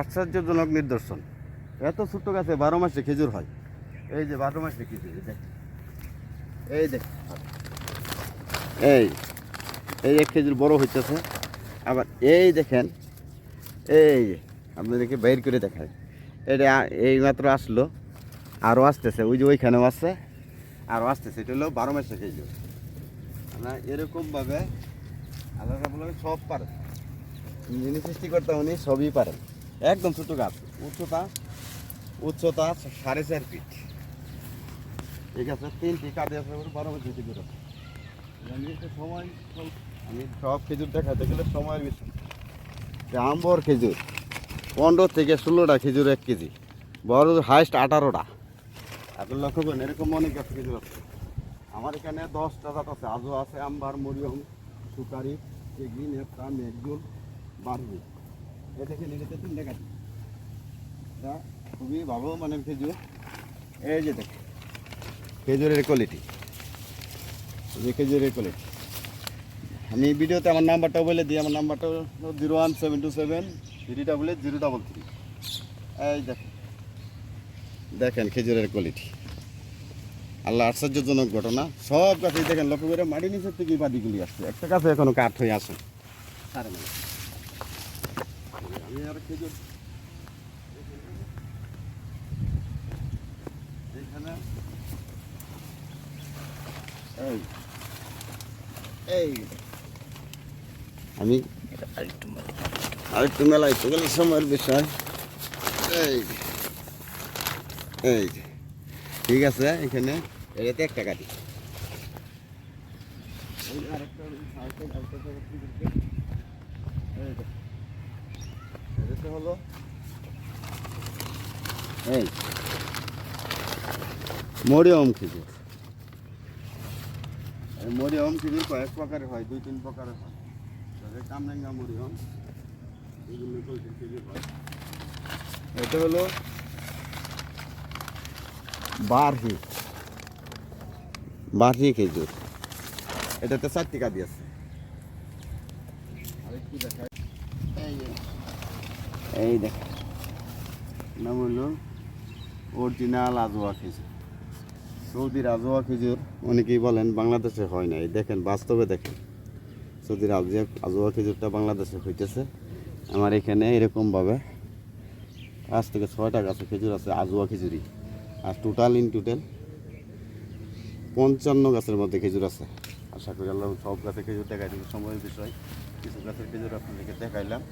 আশ্চর্যজনক নিদর্শন। এত ছোট্ট গাছে বারো মাসে খেজুর হয়। এই যে বারো মাসে খেজুর, এই দেখ। এই এই এক খেজুর বড় হইতেছে। আবার এই দেখেন, এই যে আপনাদেরকে বাইর করে দেখায় এটা এই মাত্র আসলো, আরও আসতেছে, ওই যে ওইখানেও আসছে আরও আসতেছে। এটা হলো বারো মাসে খেজুর। আমরা এরকমভাবে আল্লাহ সব পারে যিনি সৃষ্টিকর্তা, উনি সবই পারেন। একদম ছোট গাছ। উচ্চতা উচ্চতা সাড়ে চার ফিট ঠিক আছে, তিনটি কাঁদে আছে, বারো বছর খেজুর সময় আমি সব খেজুর দেখাতে গেলে সময়ের যে আম্বর খেজুর, পনেরো থেকে ষোলোটা খেজুর এক কেজি। বড় হাইস্ট আঠারোটা। আপনি লক্ষ্য করেন, এরকম অনেক গাছ খেজুর আছে। আমার এখানে দশটা জাত আছে। আজও আছে আম্বার, মরিয়ম, সুপারি এগি নেপটা মেঘদুল, বারবি। এ দেখে নিতে তিনটে গাছ এটা খুবই ভালো মানের খেজুর। এই যে দেখে খেজুরের কোয়ালিটি যে খেজুরের কোয়ালিটি আমি ভিডিওতে আমার নাম্বারটা বলে দিই, আমার নাম্বারটা zero one seven two seven three double eight zero double three. এই দেখেন দেখেন খেজুরের কোয়ালিটি আল্লাহ আশ্চর্যজনক ঘটনা। সব গাছেই দেখেন, লক্ষ্য করে মাটি নিচের থেকে বাদিগুলি আসছে। একটা গাছে এখনও কাঠ হয়ে আসে। আমি আর খেজুর এই আমি আরেকটু মেলা একটু গেলে সময়ের বিষয় এই ঠিক আছে এখানে এটাতে একটা কাটি আরেকটা ওই আরেকটা- আরেকটা জায়গা থেকে দেখতে। এই যে। এটাতে হলো? এই। মরিয়ম খেজুর এই মরিয়ম খেজুর কয়েক প্রকারের হয় দুই তিন প্রকারের হয়। তবে কামরাঙ্গা মরিয়ম এগুলো খেজুর হয় এটা হলো বারহি। বারহি খেজুর এটাতে চারটি কাদি আছে আরেকটু দেখাই। এই এই দেখ। নাম হলো অরিজিনাল আজোয়া খেজুর। সৌদির আজোয়া খেজুর অনেকেই বলেন বাংলাদেশে হয় না এই দেখেন, বাস্তবে দেখেন। সৌদির আজোয়া আজোয়া খেজুরটা বাংলাদেশে হইতেছে। আমার এখানে এরকমভাবে পাঁচ থেকে ছয়টা গাছে খেজুর আছে, আজোয়া খেজুরি আর টোটাল ইন টোটাল পঞ্চান্ন গাছের মধ্যে খেজুর আছে। আশা করি আল্লাহ সব গাছে খেজুর দেখাই সময়ের বিষয়, কিছু গাছের খেজুর আপনাদেরকে দেখাইলাম।